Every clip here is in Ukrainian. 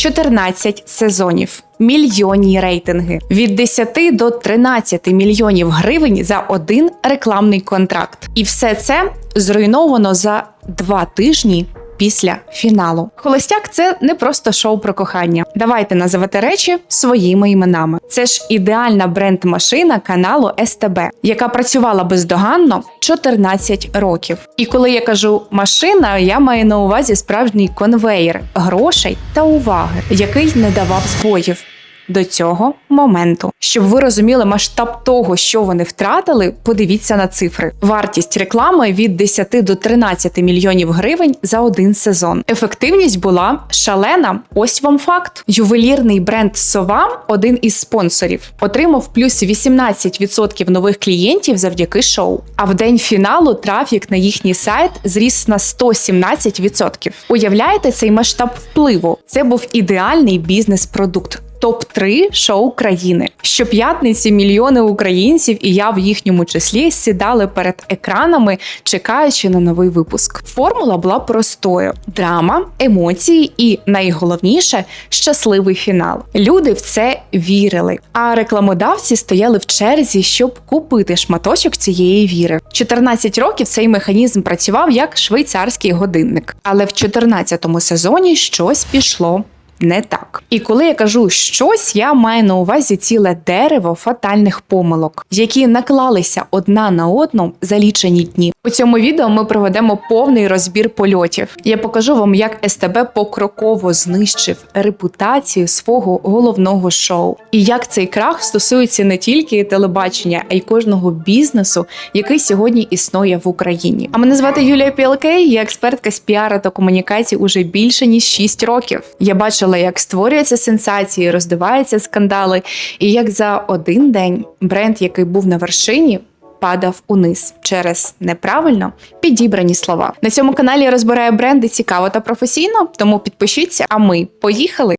14 сезонів. Мільйонні рейтинги від 10 до 13 мільйонів гривень за один рекламний контракт. І все це зруйновано за два тижні після фіналу. Холостяк це не просто шоу про кохання. Давайте називати речі своїми іменами. Це ж ідеальна бренд-машина каналу СТБ, яка працювала бездоганно 14 років. І коли я кажу машина, я маю на увазі справжній конвейер грошей та уваги, який не давав збоїв до цього моменту. Щоб ви розуміли масштаб того, що вони втратили, подивіться на цифри. Вартість реклами від 10 до 13 мільйонів гривень за один сезон. Ефективність була шалена. Ось вам факт. Ювелірний бренд Сова, один із спонсорів, отримав плюс 18% нових клієнтів завдяки шоу. А в день фіналу трафік на їхній сайт зріс на 117%. Уявляєте цей масштаб впливу? Це був ідеальний бізнес-продукт топ 3 шоу країни. Щоп'ятниці мільйони українців, і я в їхньому числі сідали перед екранами, чекаючи на новий випуск. Формула була простою: драма, емоції і найголовніше щасливий фінал. Люди в це вірили. А рекламодавці стояли в черзі, щоб купити шматочок цієї віри. 14 років цей механізм працював як швейцарський годинник, але в 14-му сезоні щось пішло не так. І коли я кажу щось, я маю на увазі ціле дерево фатальних помилок, які наклалися одна на одну за лічені дні. У цьому відео ми проведемо повний розбір польотів. Я покажу вам, як СТБ покроково знищив репутацію свого головного шоу, і як цей крах стосується не тільки телебачення, а й кожного бізнесу, який сьогодні існує в Україні. А мене звати Юлія Пілкей, я експертка з піара та комунікацій уже більше ніж 6 років. Я бачила бачила, як створюються сенсації, роздиваються скандали, і як за один день бренд, який був на вершині. Падав униз через неправильно підібрані слова. На цьому каналі я розбираю бренди цікаво та професійно, тому підпишіться. А ми поїхали.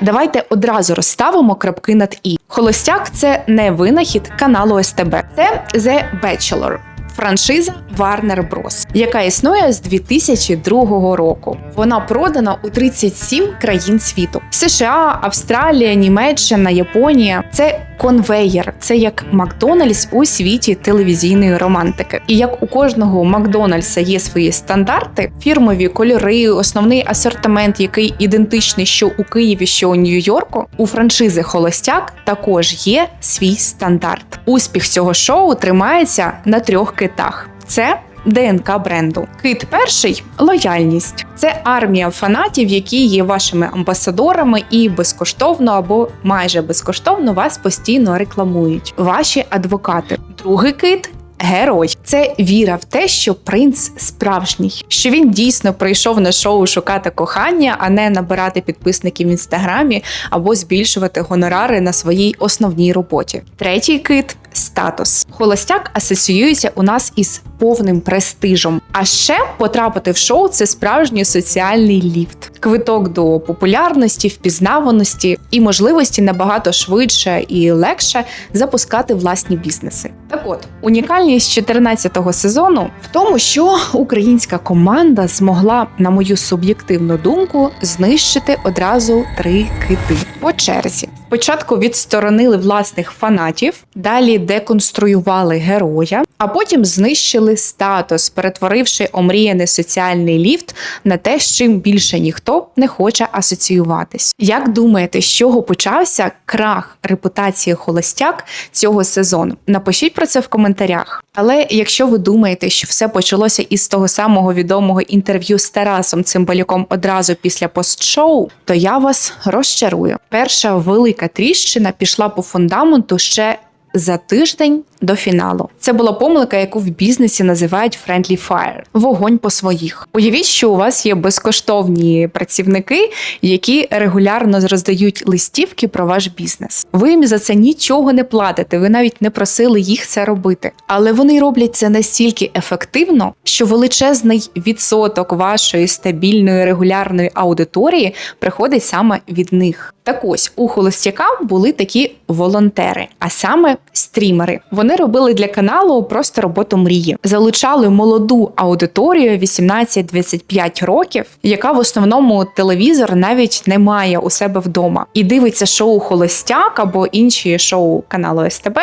Давайте одразу розставимо крапки над і. Холостяк це не винахід каналу СТБ, це The Bachelor франшиза Warner Bros., яка існує з 2002 року. Вона продана у 37 країн світу: США, Австралія, Німеччина, Японія. Це конвеєр, це як Макдональдс у світі телевізійної романтики. І як у кожного Макдональдса є свої стандарти, фірмові кольори, основний асортимент, який ідентичний, що у Києві, що у Нью-Йорку, у франшизи Холостяк також є свій стандарт. Успіх цього шоу тримається на трьох китах: це ДНК бренду. Кит перший лояльність. Це армія фанатів, які є вашими амбасадорами, і безкоштовно або майже безкоштовно вас постійно рекламують. Ваші адвокати. Другий кит Герой це віра в те, що принц справжній, що він дійсно прийшов на шоу шукати кохання, а не набирати підписників в інстаграмі або збільшувати гонорари на своїй основній роботі. Третій кит статус. Холостяк асоціюється у нас із повним престижем. А ще потрапити в шоу це справжній соціальний ліфт, квиток до популярності, впізнаваності і можливості набагато швидше і легше запускати власні бізнеси. Так от унікальність 14-го сезону в тому, що українська команда змогла, на мою суб'єктивну думку, знищити одразу три кити по черзі. Спочатку відсторонили власних фанатів, далі деконструювали героя, а потім знищили статус, перетворивши омріяний соціальний ліфт на те, з чим більше ніхто не хоче асоціюватись. Як думаєте, з чого почався крах репутації холостяк цього сезону? Напишіть про це в коментарях. Але якщо ви думаєте, що все почалося із того самого відомого інтерв'ю з Тарасом Цимбалюком одразу після постшоу, то я вас розчарую. Перша велика тріщина пішла по фундаменту ще за тиждень до фіналу. Це була помилка, яку в бізнесі називають friendly fire – вогонь по своїх. Уявіть, що у вас є безкоштовні працівники, які регулярно роздають листівки про ваш бізнес. Ви їм за це нічого не платите, ви навіть не просили їх це робити. Але вони роблять це настільки ефективно, що величезний відсоток вашої стабільної регулярної аудиторії приходить саме від них. Так ось у холостяка були такі волонтери, а саме стрімери. Вони Вони робили для каналу просто роботу мрії, залучали молоду аудиторію 18-25 років, яка в основному телевізор навіть не має у себе вдома, і дивиться шоу Холостяк або інші шоу каналу СТБ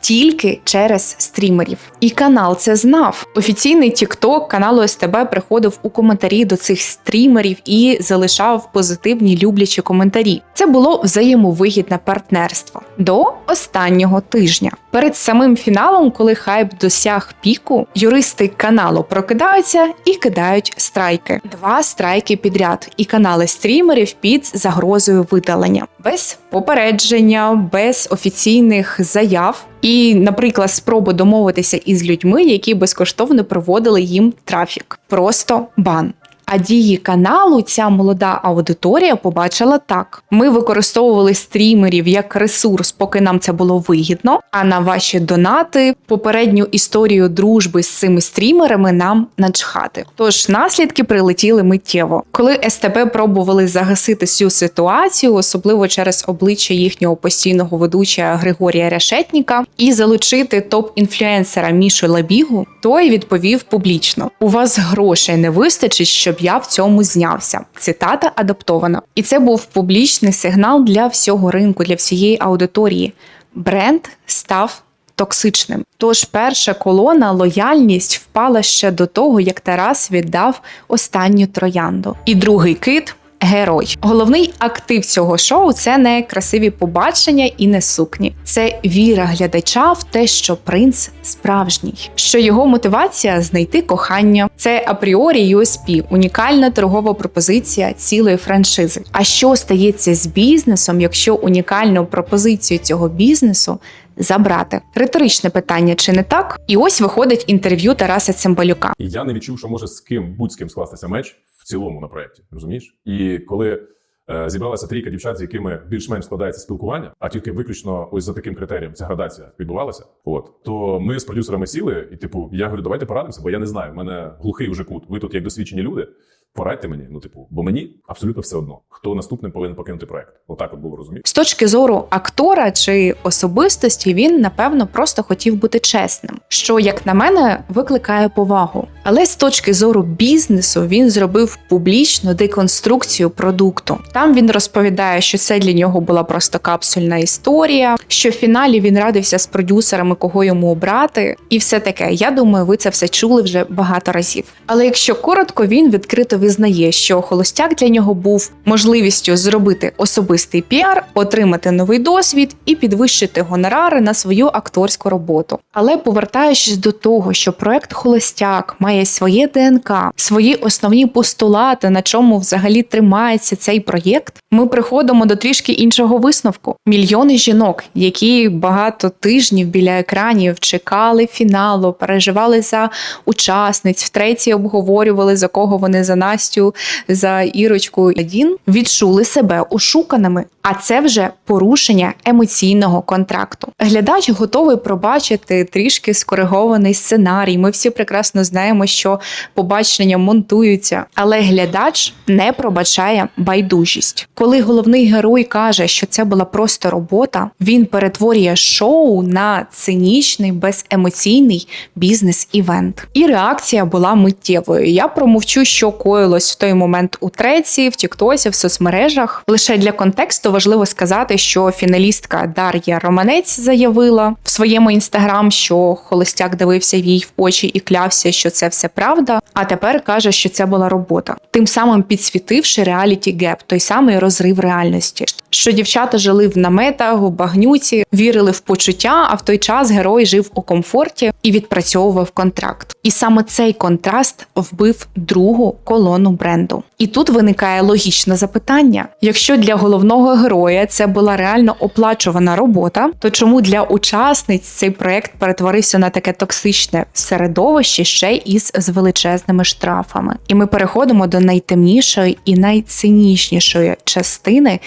тільки через стрімерів. І канал це знав. Офіційний тікток каналу СТБ приходив у коментарі до цих стрімерів і залишав позитивні люблячі коментарі. Це було взаємовигідне партнерство до останнього тижня. Перед самим фіналом, коли хайп досяг піку, юристи каналу прокидаються і кидають страйки. Два страйки підряд, і канали стрімерів під загрозою видалення без попередження, без офіційних заяв. І, наприклад, спроби домовитися із людьми, які безкоштовно проводили їм трафік. Просто бан. А дії каналу ця молода аудиторія побачила так: ми використовували стрімерів як ресурс, поки нам це було вигідно. А на ваші донати попередню історію дружби з цими стрімерами нам начхати. Тож наслідки прилетіли миттєво. Коли СТБ пробували загасити цю ситуацію, особливо через обличчя їхнього постійного ведуча Григорія Решетніка, і залучити топ-інфлюенсера Мішу Лабігу, той відповів публічно: у вас грошей не вистачить, щоб я в цьому знявся. Цитата адаптована. І це був публічний сигнал для всього ринку, для всієї аудиторії. Бренд став. Токсичним, тож перша колона лояльність впала ще до того, як Тарас віддав останню троянду. І другий кит герой. Головний актив цього шоу це не красиві побачення і не сукні. Це віра глядача в те, що принц справжній, що його мотивація знайти кохання. Це апріорі USP, унікальна торгова пропозиція цілої франшизи. А що стається з бізнесом, якщо унікальну пропозицію цього бізнесу? Забрати риторичне питання, чи не так? І ось виходить інтерв'ю Тараса Цимбалюка. Я не відчув, що може з ким будь-з ким скластися меч цілому на проєкті. Розумієш? І коли е, зібралася трійка дівчат, з якими більш-менш складається спілкування, а тільки виключно ось за таким критерієм ця градація відбувалася. От то ми з продюсерами сіли, і типу, я говорю, давайте порадимося, бо я не знаю. в мене глухий уже кут. Ви тут як досвідчені люди. Порадьте мені, ну типу, бо мені абсолютно все одно, хто наступним повинен покинути проект. Отак от було розумієш. З точки зору актора чи особистості, він напевно просто хотів бути чесним, що, як на мене, викликає повагу. Але з точки зору бізнесу він зробив публічну деконструкцію продукту. Там він розповідає, що це для нього була просто капсульна історія, що в фіналі він радився з продюсерами, кого йому обрати, і все таке. Я думаю, ви це все чули вже багато разів. Але якщо коротко, він відкрито визнає, що холостяк для нього був можливістю зробити особистий піар, отримати новий досвід і підвищити гонорари на свою акторську роботу. Але повертаючись до того, що проект Холостяк має своє ДНК, свої основні постулати, на чому взагалі тримається цей проєкт, ми приходимо до трішки іншого висновку. Мільйони жінок, які багато тижнів біля екранів чекали фіналу, переживали за учасниць, втретє обговорювали за кого вони за Настю, за Ірочку Дін, відчули себе ошуканими. А це вже порушення емоційного контракту. Глядач готовий пробачити трішки скоригований сценарій. Ми всі прекрасно знаємо, що побачення монтуються, але глядач не пробачає байдужість. Коли головний герой каже, що це була просто робота, він перетворює шоу на цинічний, беземоційний бізнес-івент. І реакція була миттєвою. Я промовчу, що коїлось в той момент у треці, в Тіктосі, в соцмережах. Лише для контексту важливо сказати, що фіналістка Дар'я Романець заявила в своєму інстаграм, що холостяк дивився їй в очі і клявся, що це все правда. А тепер каже, що це була робота, тим самим підсвітивши реаліті геп, той самий розрив реальності. Що дівчата жили в наметах, у багнюці, вірили в почуття, а в той час герой жив у комфорті і відпрацьовував контракт. І саме цей контраст вбив другу колону бренду. І тут виникає логічне запитання: якщо для головного героя це була реально оплачувана робота, то чому для учасниць цей проект перетворився на таке токсичне середовище ще із з величезними штрафами? І ми переходимо до найтемнішої і найцинічнішої частини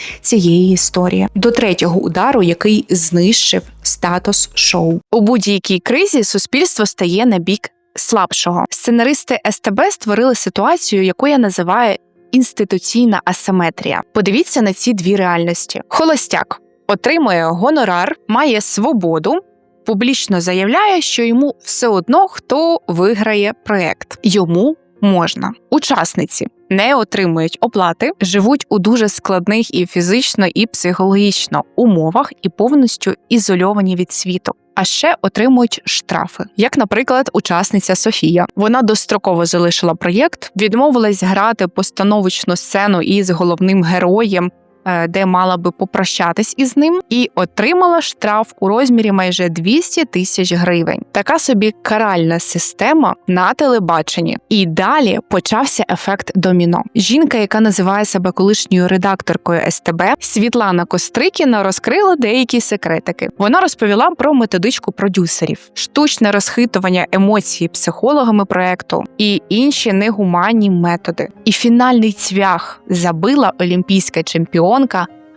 цієї історії до третього удару, який знищив статус шоу у будь-якій кризі. Суспільство стає на бік слабшого. Сценаристи СТБ створили ситуацію, яку я називаю інституційна асиметрія. Подивіться на ці дві реальності: холостяк отримує гонорар, має свободу. публічно заявляє, що йому все одно хто виграє проект. Йому можна. Учасниці не отримують оплати, живуть у дуже складних і фізично, і психологічно умовах і повністю ізольовані від світу. А ще отримують штрафи, як, наприклад, учасниця Софія. Вона достроково залишила проєкт, відмовилась грати постановочну сцену із головним героєм, де мала би попрощатись із ним, і отримала штраф у розмірі майже 200 тисяч гривень. Така собі каральна система на телебаченні. І далі почався ефект доміно. Жінка, яка називає себе колишньою редакторкою СТБ, Світлана Кострикіна, розкрила деякі секретики. Вона розповіла про методичку продюсерів, штучне розхитування емоцій психологами проекту і інші негуманні методи. І фінальний цвях забила олімпійська чемпіонка.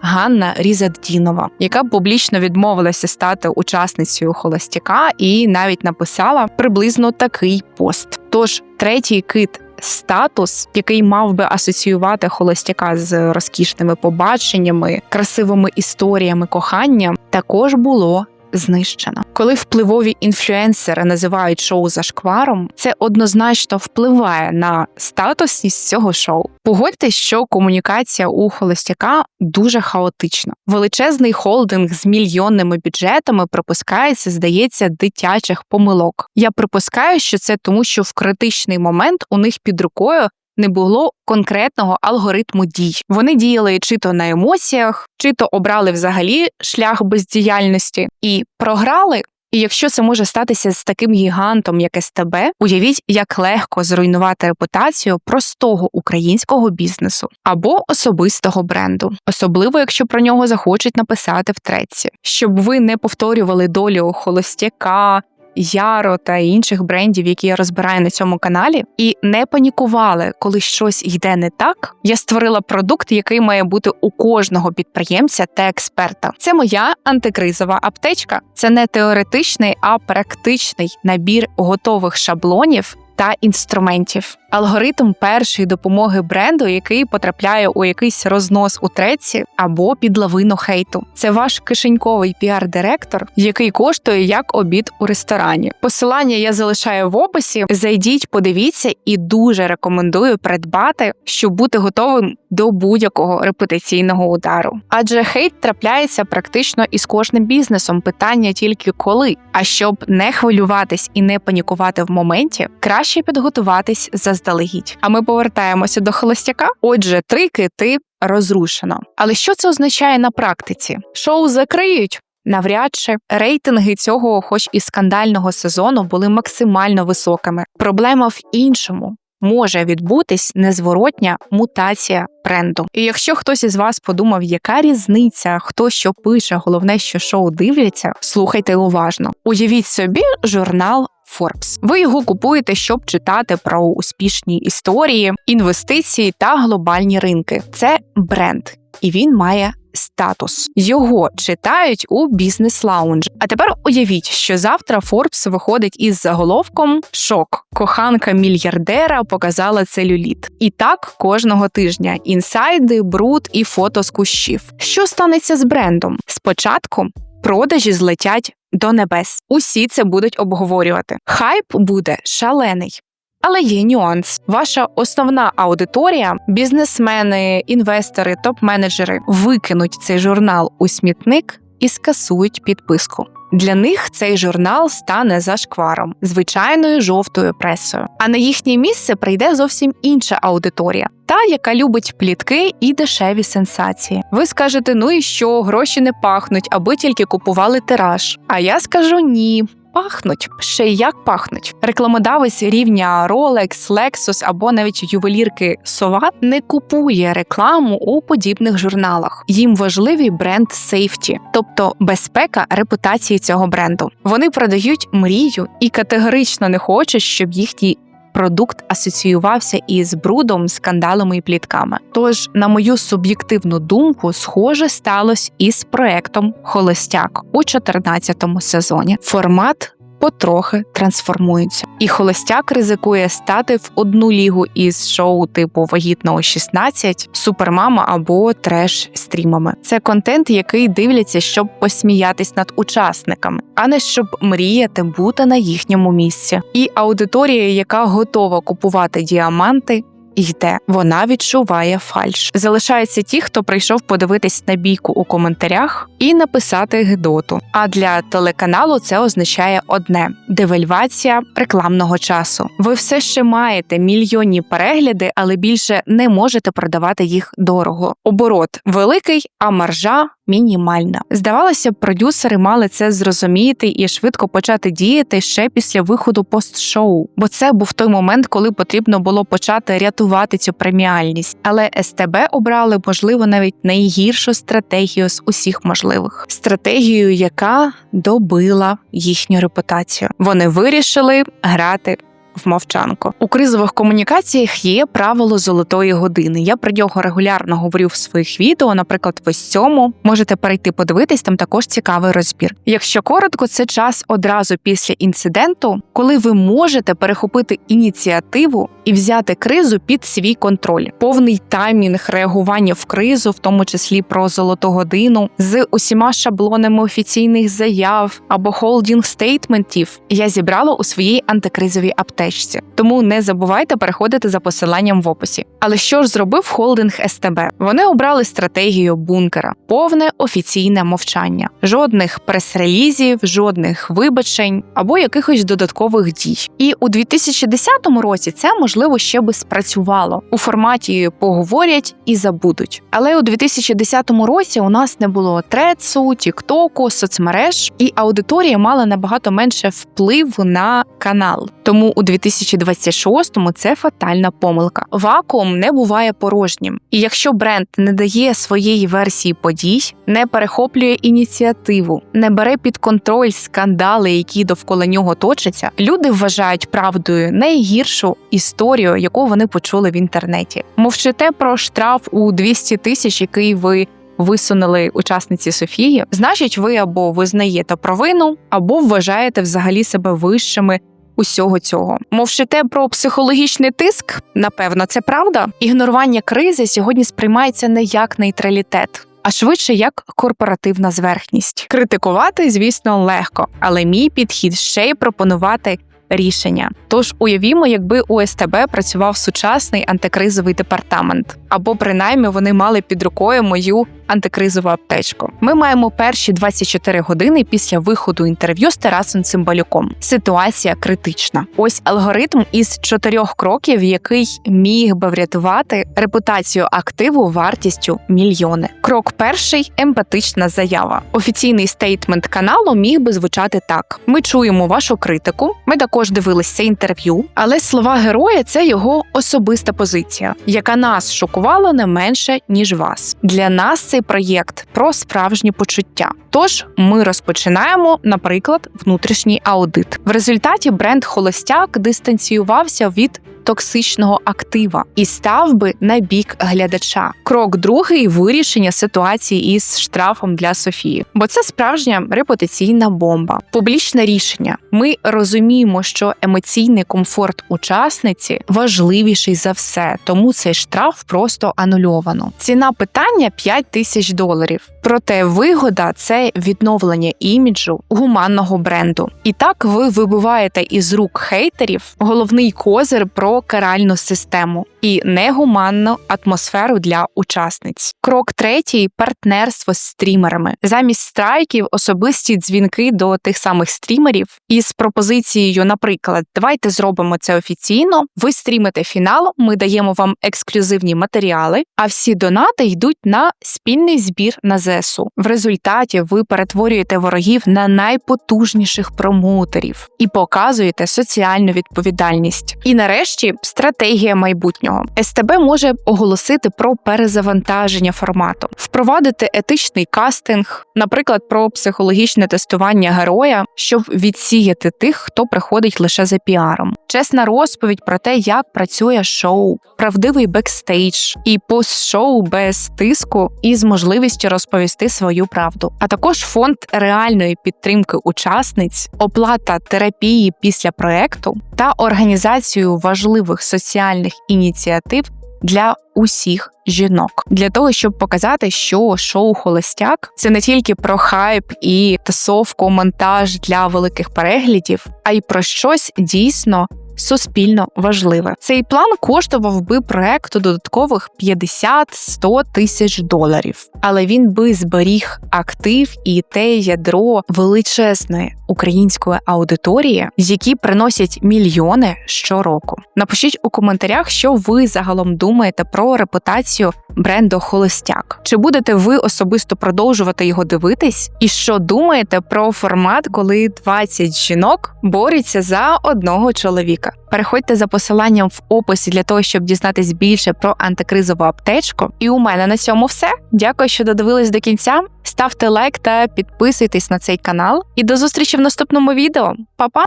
Ганна Різаддінова, яка публічно відмовилася стати учасницею холостяка, і навіть написала приблизно такий пост. Тож третій кит. Статус, який мав би асоціювати холостяка з розкішними побаченнями, красивими історіями кохання, також було знищено. Коли впливові інфлюенсери називають шоу зашкваром, це однозначно впливає на статусність цього шоу. Погодьтесь, що комунікація у холостяка дуже хаотична. Величезний холдинг з мільйонними бюджетами припускається, здається, дитячих помилок. Я припускаю, що це тому, що в критичний момент у них під рукою не було конкретного алгоритму дій. Вони діяли чи то на емоціях, чи то обрали взагалі шлях бездіяльності і програли. І якщо це може статися з таким гігантом, як СТБ, уявіть, як легко зруйнувати репутацію простого українського бізнесу або особистого бренду, особливо якщо про нього захочуть написати в треці, щоб ви не повторювали долю холостяка. Яро та інших брендів, які я розбираю на цьому каналі, і не панікували, коли щось йде не так. Я створила продукт, який має бути у кожного підприємця та експерта. Це моя антикризова аптечка. Це не теоретичний, а практичний набір готових шаблонів. Та інструментів, алгоритм першої допомоги бренду, який потрапляє у якийсь рознос у треці або під лавину хейту. Це ваш кишеньковий піар-директор, який коштує як обід у ресторані. Посилання я залишаю в описі. Зайдіть, подивіться, і дуже рекомендую придбати, щоб бути готовим до будь-якого репутаційного удару. Адже хейт трапляється практично із кожним бізнесом. Питання тільки коли. А щоб не хвилюватись і не панікувати в моменті, краще підготуватись заздалегідь. А ми повертаємося до холостяка. Отже, три кити розрушено. Але що це означає на практиці? Шоу закриють. Навряд чи рейтинги цього, хоч і скандального сезону, були максимально високими. Проблема в іншому. Може відбутись незворотня мутація бренду. І якщо хтось із вас подумав, яка різниця, хто що пише, головне, що шоу дивляться, слухайте уважно. Уявіть собі журнал Forbes. Ви його купуєте, щоб читати про успішні історії, інвестиції та глобальні ринки. Це бренд, і він має. Статус його читають у бізнес лаунж. А тепер уявіть, що завтра Forbes виходить із заголовком Шок. Коханка мільярдера показала целюліт. І так кожного тижня інсайди, бруд і фото з кущів. Що станеться з брендом? Спочатку продажі злетять до небес. Усі це будуть обговорювати. Хайп буде шалений. Але є нюанс. Ваша основна аудиторія, бізнесмени, інвестори, топ-менеджери викинуть цей журнал у смітник і скасують підписку. Для них цей журнал стане зашкваром, звичайною жовтою пресою. А на їхнє місце прийде зовсім інша аудиторія, та яка любить плітки і дешеві сенсації. Ви скажете, ну і що, гроші не пахнуть, аби тільки купували тираж. А я скажу ні. Пахнуть ще й як пахнуть. Рекламодавець рівня Rolex, Lexus або навіть ювелірки Сова не купує рекламу у подібних журналах. Їм важливий бренд сейфті, тобто безпека репутації цього бренду. Вони продають мрію і категорично не хочуть, щоб їхній продукт асоціювався із брудом, скандалами і плітками. Тож, на мою суб'єктивну думку, схоже сталося із проектом Холостяк у 14-му сезоні. Формат потрохи трансформуються. І холостяк ризикує стати в одну лігу із шоу типу Вагітного 16, Супермама або треш стрімами. Це контент, який дивляться, щоб посміятись над учасниками, а не щоб мріяти бути на їхньому місці. І аудиторія, яка готова купувати діаманти. Йде, вона відчуває фальш. Залишаються ті, хто прийшов подивитись на бійку у коментарях і написати гидоту. А для телеканалу це означає одне: девальвація рекламного часу. Ви все ще маєте мільйонні перегляди, але більше не можете продавати їх дорого. Оборот великий, а маржа мінімальна. Здавалося б, продюсери мали це зрозуміти і швидко почати діяти ще після виходу пост-шоу, бо це був той момент, коли потрібно було почати рятувати цю преміальність. Але СТБ обрали, можливо, навіть найгіршу стратегію з усіх можливих стратегію, яка добила їхню репутацію. Вони вирішили грати в мовчанку. У кризових комунікаціях є правило золотої години. Я про нього регулярно говорю в своїх відео, наприклад, в ось цьому. Можете перейти подивитись, там також цікавий розбір. Якщо коротко, це час одразу після інциденту, коли ви можете перехопити ініціативу і взяти кризу під свій контроль. Повний таймінг реагування в кризу, в тому числі про золоту годину, з усіма шаблонами офіційних заяв або холдінг стейтментів я зібрала у своїй антикризовій аптечці. Тому не забувайте переходити за посиланням в описі. Але що ж зробив холдинг СТБ? Вони обрали стратегію бункера, повне офіційне мовчання, жодних прес-релізів, жодних вибачень або якихось додаткових дій. І у 2010 році це можливо ще би спрацювало у форматі поговорять і забудуть. Але у 2010 році у нас не було трецу, тіктоку, соцмереж, і аудиторія мала набагато менше впливу на канал. Тому у 2026-му це фатальна помилка. Вакуум не буває порожнім. І якщо бренд не дає своєї версії подій, не перехоплює ініціативу, не бере під контроль скандали, які довкола нього точаться, люди вважають правдою найгіршу історію, яку вони почули в інтернеті. Мовчите про штраф у 200 тисяч, який ви. Висунули учасниці Софії, значить, ви або визнаєте провину, або вважаєте взагалі себе вищими усього цього. Мовчите про психологічний тиск, напевно, це правда. Ігнорування кризи сьогодні сприймається не як нейтралітет. А швидше як корпоративна зверхність. Критикувати, звісно, легко, але мій підхід ще й пропонувати рішення. Тож уявімо, якби у СТБ працював сучасний антикризовий департамент, або принаймні вони мали під рукою мою антикризову аптечку. Ми маємо перші 24 години після виходу інтерв'ю з Тарасом Цимбалюком. Ситуація критична. Ось алгоритм із чотирьох кроків, який міг би врятувати репутацію активу вартістю мільйони. Крок перший емпатична заява. Офіційний стейтмент каналу міг би звучати так: ми чуємо вашу критику. Ми також дивилися це інтерв'ю, але слова героя це його особиста позиція, яка нас шокувала не менше ніж вас. Для нас цей проєкт про справжні почуття. Тож ми розпочинаємо, наприклад, внутрішній аудит. В результаті бренд Холостяк дистанціювався від токсичного актива і став би на бік глядача. Крок другий вирішення ситуації із штрафом для Софії, бо це справжня репутаційна бомба. Публічне рішення. Ми розуміємо, що емоційний комфорт учасниці важливіший за все, тому цей штраф просто анульовано. Ціна питання 5 тисяч доларів. Проте вигода це відновлення іміджу гуманного бренду. І так ви вибиваєте із рук хейтерів головний козир про каральну систему і негуманну атмосферу для учасниць. Крок третій партнерство з стрімерами. Замість страйків особисті дзвінки до тих самих стрімерів із пропозицією, наприклад, давайте зробимо це офіційно. Ви стрімите фінал, ми даємо вам ексклюзивні матеріали, а всі донати йдуть на спільний збір на ЗСУ. В результаті ви перетворюєте ворогів на найпотужніших промоутерів і показуєте соціальну відповідальність. І нарешті Нарешті стратегія майбутнього. СТБ може оголосити про перезавантаження формату, впровадити етичний кастинг, наприклад, про психологічне тестування героя, щоб відсіяти тих, хто приходить лише за піаром. Чесна розповідь про те, як працює шоу, правдивий бекстейдж і пост-шоу без тиску і з можливістю розповісти свою правду. А також фонд реальної підтримки учасниць, оплата терапії після проекту та організацію важливих соціальних ініціатив для усіх жінок для того, щоб показати, що шоу Холостяк це не тільки про хайп і тасовку, монтаж для великих переглядів, а й про щось дійсно. Суспільно важливе цей план коштував би проекту додаткових 50-100 тисяч доларів, але він би зберіг актив і те ядро величезної української аудиторії, які приносять мільйони щороку. Напишіть у коментарях, що ви загалом думаєте про репутацію бренду Холостяк. Чи будете ви особисто продовжувати його дивитись? І що думаєте про формат, коли 20 жінок борються за одного чоловіка? Переходьте за посиланням в описі для того, щоб дізнатись більше про антикризову аптечку. І у мене на цьому все. Дякую, що додивились до кінця. Ставте лайк та підписуйтесь на цей канал. І до зустрічі в наступному відео. Па-па!